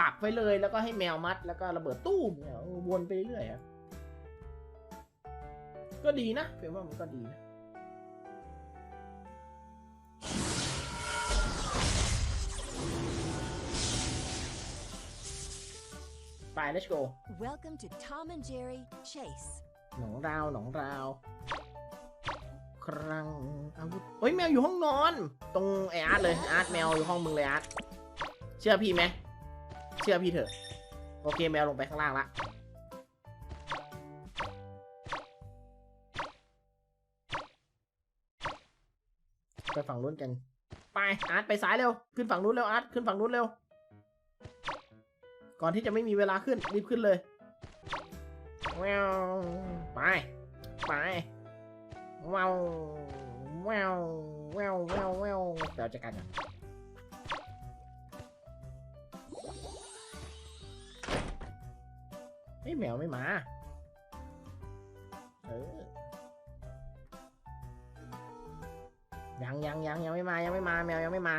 ปักไว้เลยแล้วก็ให้แมวมัดแล้วก็ระเบิดตู้มเนี่ยวนไปเรื่อยๆอะก็ดีนะเพียงว่ามันก็ดีนะไป let's go Welcome to Tom and Jerry Chase. หนองราวหนองราว ครังอาวุธเฮ้ยแมวอยู่ห้องนอน ตรงไออาร์ตเลยอาร์ตแมวอยู่ห้องมึงเลยอาร์ตเชื่อพี่ไหมเชื่อพี่เถอะ โอเคแมวลงไปข้างล่างละไปฝั่งนู้นกัน ไปอาร์ตไปซ้ายเร็ว ขึ้นฝั่งนู้นเร็วอาร์ตขึ้นฝั่งนู้นเร็ว ก่อนที่จะไม่มีเวลาขึ้นรีบขึ้นเลยแววไป ไปแววแววแววแววแววเดี๋ยวจะกันกัน เฮ้ยแมวไม่มา เออ ยังยังยังยังไม่มา ยังไม่มา แมวยังไม่มา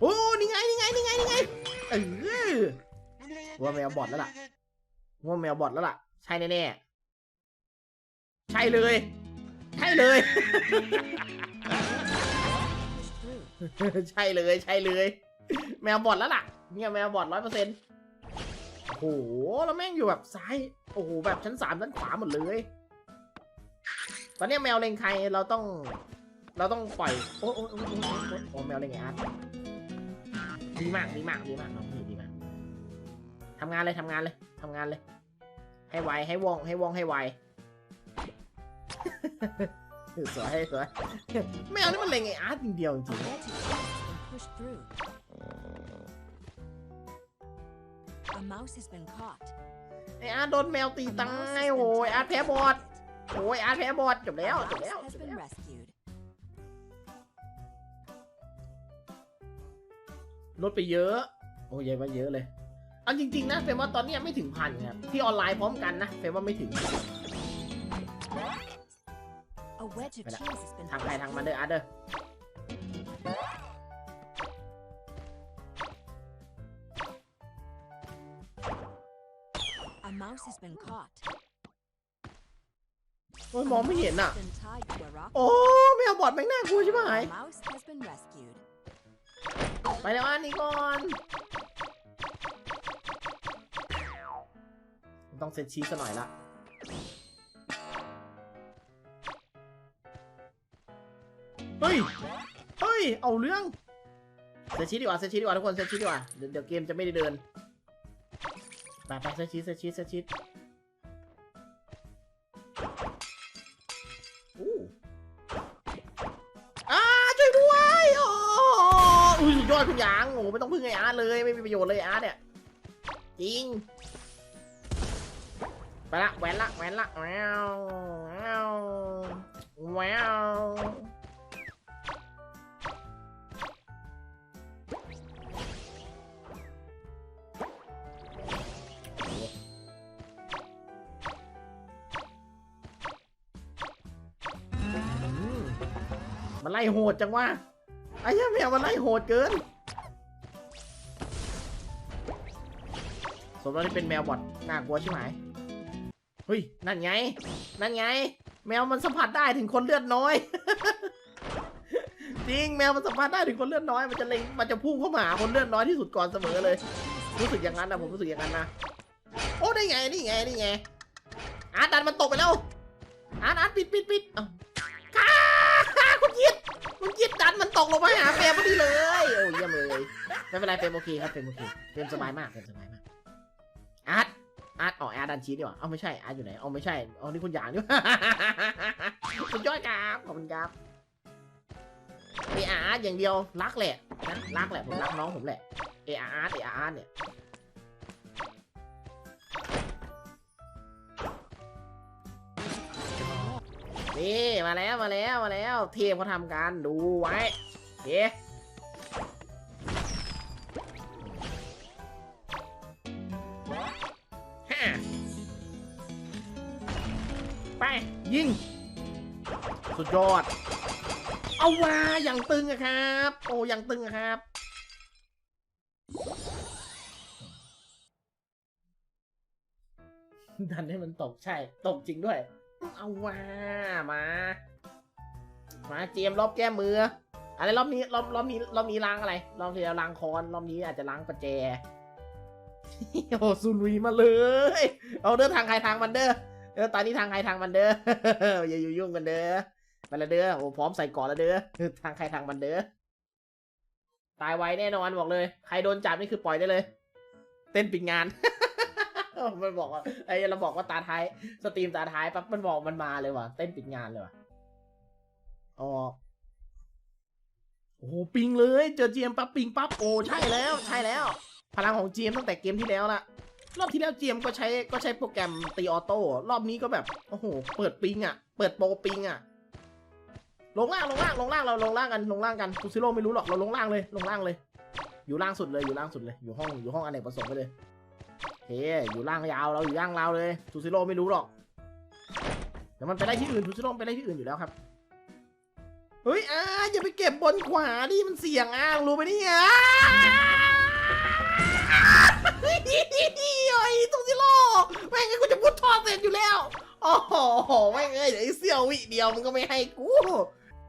โอ้ นี่ไง นี่ไง นี่ไง นี่ไง เออว่าแมวบอดแล้วล่ะว่าแมวบอดแล้วล่ะ ใช่แน่ๆ ใช่เลย ใช่เลย Push through. ใช่เลย ใช่เลย แมวบอดแล้วล่ะ เนี่ยแมวบอดร้อยเปอร์เซ็นต์โอ้โห แล้วแม่งอยู่แบบซ้าย โอ้โห แบบชั้นสามชั้นขวาหมดเลย ตอนนี้แมวเล็งใคร เราต้อง เราต้องปล่อย โอ้โอ้โอ้โอ้โอ้แมวเล็งไงอาร์ตดีมาก ดีมาก ดีมากน้องพี่ดีมากทำงานเลยทำงานเลยทำงานเลย ให้ไว ให้ว่อง ให้ว่อง ให้ไวสวยสวยแมวนี่มันเล็งไอ้อาร์ตจริงเดียวจริง A mouse has been caught. ไออาร์ตโดนแมวตี A ตา mouse ย has โอ้ been ยอาร์ตแพ้บอด targeted. โอ้ยอาร์ตแพ้บอดจบ A แล้วจบ mouse แล้ว has จบ been แล้ว rescued. ลดไปเยอะ โอ้ยยายว่าเยอะเลยเอาจริง ๆ นะเฟรมว่าตอนเนี้ยไม่ถึงพันครับที่ออนไลน์พร้อมกันนะเฟรมว่าไม่ถึง A wedge of Wait, cheese has been ทางใคร pushed ทางมัน through. เด้ออาร์ตเด้อ A mouse has been caught. โอ้ย A มองไม่เห็น mouse อะ has been tied to a rock. โอ้แมวบอดแม่งน่ากลัวใช่ไหม A mouse has been rescued. ไปแล้วอันนี้ก่อน ต้องเซตชีสซะหน่อยละ เฮ้ย เฮ้ย เอาเรื่อง เซตชีสดีกว่า เซตชีสดีกว่าทุกคน เซตชีสดีกว่า เดี๋ยวเดี๋ยวเกมจะไม่ได้เดิน ไปไปเซตชีสเซตชีสเซตชีสอู้อ้าช่วยด้วยโอ้อุ้ยสุดยอดคุณหยางโอ้โหไม่ต้องพึ่งไอ้อาร์ตเลยไม่มีประโยชน์เลยไอ้อาร์ตเนี่ยจริงไปละแหวนละแหวนละแววแววแว ล่โหดจังวะไอ้เหี้ยแมวมันไล่โหดเกิน สมแล้วที่เป็นแมวบอดน่ากลัวใช่ไหมเฮ้ยนั่นไง นั่นไง แมวมันสัมผัสได้ถึงคนเลือดน้อย จริงแมวมันสัมผัสได้ถึงคนเลือดน้อย มันจะเล็งมันจะพุ่งเข้ามาหาคนเลือดน้อยที่สุดก่อนเสมอเลย รู้สึกอย่างนั้นนะผมรู้สึกอย่างนั้นนะโอ้ได้ไงนี่ไงนี่ไงอาร์ตดันมันตกไปแล้วอาร์ตอาร์ตปิดปิดปิดอ้าค้าคุณยิด คุณยิดดันมันตกลงมาหาเฟรมพอดีเลย โอ้เยี่ยมเลยไม่เป็นไรเฟรมโอเคครับเฟรมโอเคเฟรมสบายมากเฟรมสบายมากอาร์ตอาร์ตอ๋ออาร์ตดันชีสดีกว่าเอาไม่ใช่อาร์ตอยู่ไหนเอาไม่ใช่เอานี่คุณหยางนี่สุดยอดครับขอบคุณครับเออาร์ตอย่างเดียวรักแหละนะรักแหละผมรักน้องผมแหละเออาร์ตเออาร์ตเนี่ย นี่มาแล้วมาแล้วมาแล้ว เทพเขาทำการดูไว้เคห้ไป ยิง สุดยอด เอาว่าอย่างตึงอะครับ โอ้อย่างตึงอะครับดันให้มันตกใช่ ตกจริงด้วย เอาว่ามา มาเจมรอบแก้มือ อะไรรอบนี้รอบรอบนี้รอบนี้ล้างอะไร รอบที่แล้วล้างคอน รอบนี้อาจจะล้างประแจ โอ้ซุนุยมาเลย เอาเด้อทางใครทางมันเด้อ เออตอนนี้ทางใครทางมันเด้อ อย่าอยู่ยุ่งกันเด้อ ไปละเด้อ โอ้พร้อมใส่ก่อนละเด้อเออทางใครทางมันเด้อ ตายไวแน่นอนบอกเลย ใครโดนจับนี่คือปล่อยได้เลย เต้นปิดงาน มันบอกว่าไอ้เราบอกว่าตาท้ายสตรีมตาท้ายปั๊บมันบอกมันมาเลยว่ะเต้นปิดงานเลยว่ะอ๋อโอ้โหปิงเลยเจอเจียมปั๊บปิงปั๊บโอ้ใช่แล้วใช่แล้ว พลังของเจียมตั้งแต่เกมที่แล้วละรอบที่แล้วเจียมก็ใช้ก็ใช้โปรแกรมตีออโต้รอบนี้ก็แบบโอ้โหเปิดปิงอะ เปิดโปรปิงอะลงล่างลงล่างลงล่างเราลงล่างกันลงล่างกันทูซิโร่ไม่รู้หรอกเราลงล่างเลยลงล่างเลย อยู่ล่างสุดเลยอยู่ล่างสุดเลยอยู่ห้องอยู่ห้องอเนกประสงค์ไปเลย เฮอยู่ล่างยาวเราอยู่ล่างเราเลยทูซิโร่ไม่รู้หรอกเดี๋ยวมันไปได้ที่อื่นทูซิโร่ไปได้ที่อื่นอยู่แล้วครับเฮ้ยอ่าอย่าไปเก็บบนขวาดิมันเสี่ยงอะรู้ไหมเนี่ยเฮ้ยโอ้ยทูซิโร่แม่งไอ้กูจะพูดทอดเสร็จอยู่แล้วโอ้โหแม่งเอ้ยเดี๋ยวไอ้เสี่ยววิเดียวมันก็ไม่ให้กู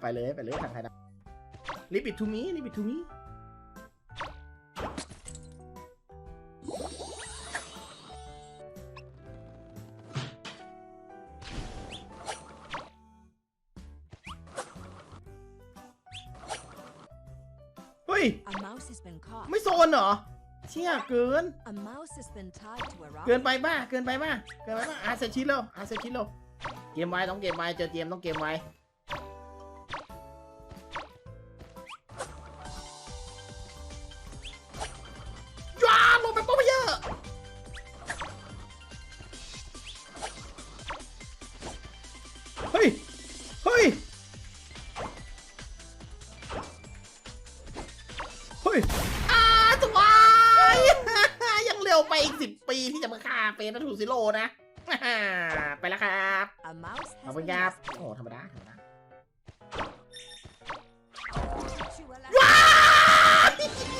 ไปเลยไปเลยทางใครนะรีบปิดทูมีรีบปิดทูมีเฮ้ย A mouse has been caught. ไม่โซนเหรอ เชี่ยเกิน A mouse has been tied to a rock. เกินไปป่ะเกินไปป่ะเกินไปป่ะอาเซชิโร่อาเซชิโร่เกมไว้ต้องเกมไว้เจอเกมต้องเกมไว้ จะมาฆ่าเฟนนัทูซิโร่นะไปแล้วครับ A mouse ขอบ has คุณ been ครับ rescued. โอ้ธรรมดาธรรมดา Chew a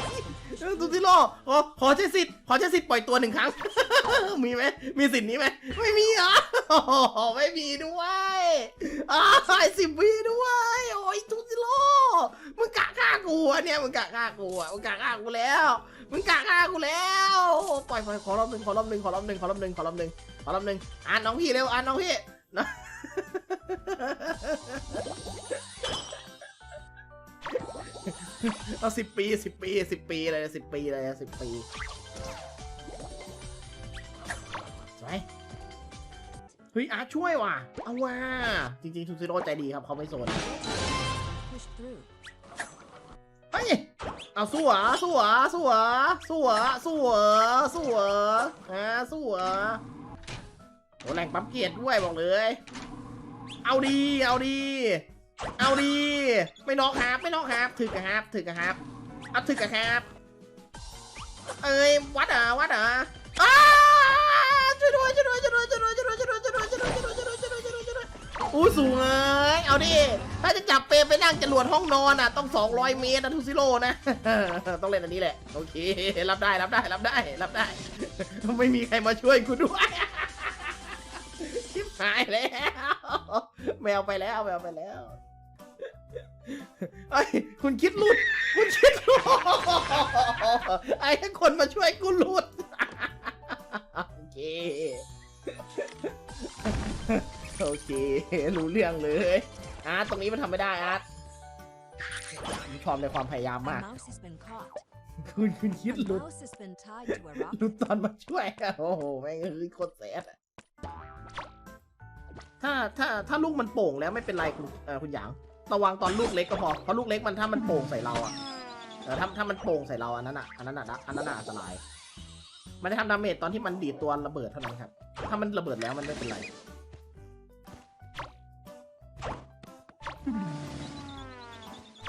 la- ทูซิโร่ขอขอใช้สิทธิ์ขอใช้สิทธิ์ปล่อยตัวหนึ่งครั้ง มีไหมมีสิทธิ์นี้ไหมไม่มีเหรอโอ้โหไม่มีด้วยอ่าสิบวิด้วยโอ้ยทูซิโร่มึงกะฆ่ากูอะเนี่ยมึงกะฆ่ากูอะมึงกะฆ่ากูแล้วมึงกะฆ่ากูแล้วปล่อยปล่อยขอรอบหนึ่งขอรอบหนึ่งขอรอบหนึ่งขอรอบหนึ่งขอรอบหนึ่งขอรอบหนึ่งอ่านน้องพี่เร็วอ่านน้องพี่นะ เอาสิบปีสิบปีสิบปีเลยสิบปีเลยสิบปีสวยเฮ้ยอาร์ช่วยว่ะ เอาว่ะจริงๆทูซิโร่ใจดีครับเขาไม่สนเฮ้ยเอาสู้เหรอสู้เหรอสู้เหรอสู้เหรอสู้เหรอสู้เหรออ่าสู้เหรอโอ้แรงปั๊มเกียรติด้วยบอกเลย เอาดี เอาดี เอาดี ไม่นอกครับไม่นอกครับถึกอะครับถึกอะครับเอาถึกอะครับ เอ้ยวัดอะวัดอะอ้าช่วยด้วยช่วยด้วยช่วยด้วยช่วยด้วยช่วยด้วยช่วยด้วยช่วยด้วยช่วยด้วยช่วยด้วยช่วยด้วยช่วยด้วยช่วยด้วยอู้สูงเลยเอาดิถ้าจะจับเปรมไปนั่งจรวดห้องนอนอะต้อง 200 เมตรนะทุซิโร่นะต้องเล่นอันนี้แหละโอเครับได้รับได้รับได้รับได้ ไม่มีใครมาช่วยกูด้วยชิบหายแล้วแมวไปแล้วแมวไปแล้ว ไอ้ยคุณคิดหลุด คุณคิดหลุด ไอ้ให้คนมาช่วยกูหลุด โอเค โอเค รู้เรื่องเลย อาร์ตตรงนี้มันทำไม่ได้อาร์ตผมชอบในความพยายามมาก mouse has been caught. คุณคุณคิด A หลุด mouse has been tied to a rock. หลุดตอนมาช่วยอะโอ้โห แม่งเอ้ยโคตรแสบอะถ้าถ้าถ้าลูกมันโป่งแล้วไม่เป็นไรคุณเออคุณหยาง ระวังตอนลูกเล็กก็พอ เพราะลูกเล็กมันถ้ามันโป่งใส่เราอะเออถ้าถ้ามันโป่งใส่เราอันนั้นอะอันนั้นอะอันนั้นอะอันตราย มันจะทำดาเมจตอนที่มันดีดตัวระเบิดเท่านั้นครับ ถ้ามันระเบิดแล้วมันไม่เป็นไร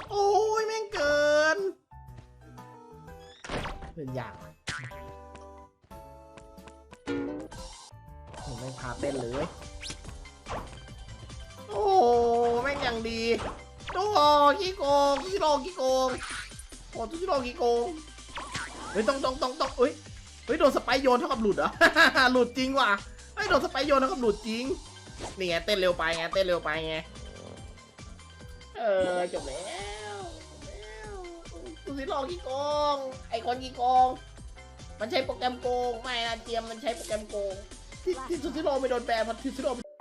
โอ้ยแม่งเกิน เป็นอย่างผมไม่พาเต้นเลยโอ้แม่ง อย่างดีโอ้ขี้โกงขี้โลขี้โกงโอ้ทุกขี้โลขี้โกงเฮ้ยต้องต้องต้องต้องเฮ้ยเฮ้ยโดนสไปโยนเท่ากับหลุดเหรอหลุดจริงว่ะเฮ้ยโดนสไปโยนเท่ากับหลุดจริงนี่ไงเต้นเร็วไปไงเต้นเร็วไปไงเออจบแล้วจบแล้วคุณสิลองขี้โกงไอคนขี้โกงมันใช้โปรแกรมโกงไม่นะเจียมมันใช้โปรแกรมโกงที่ที่สุดที่โลไม่โดนแบนเพราะที่สุดที่โล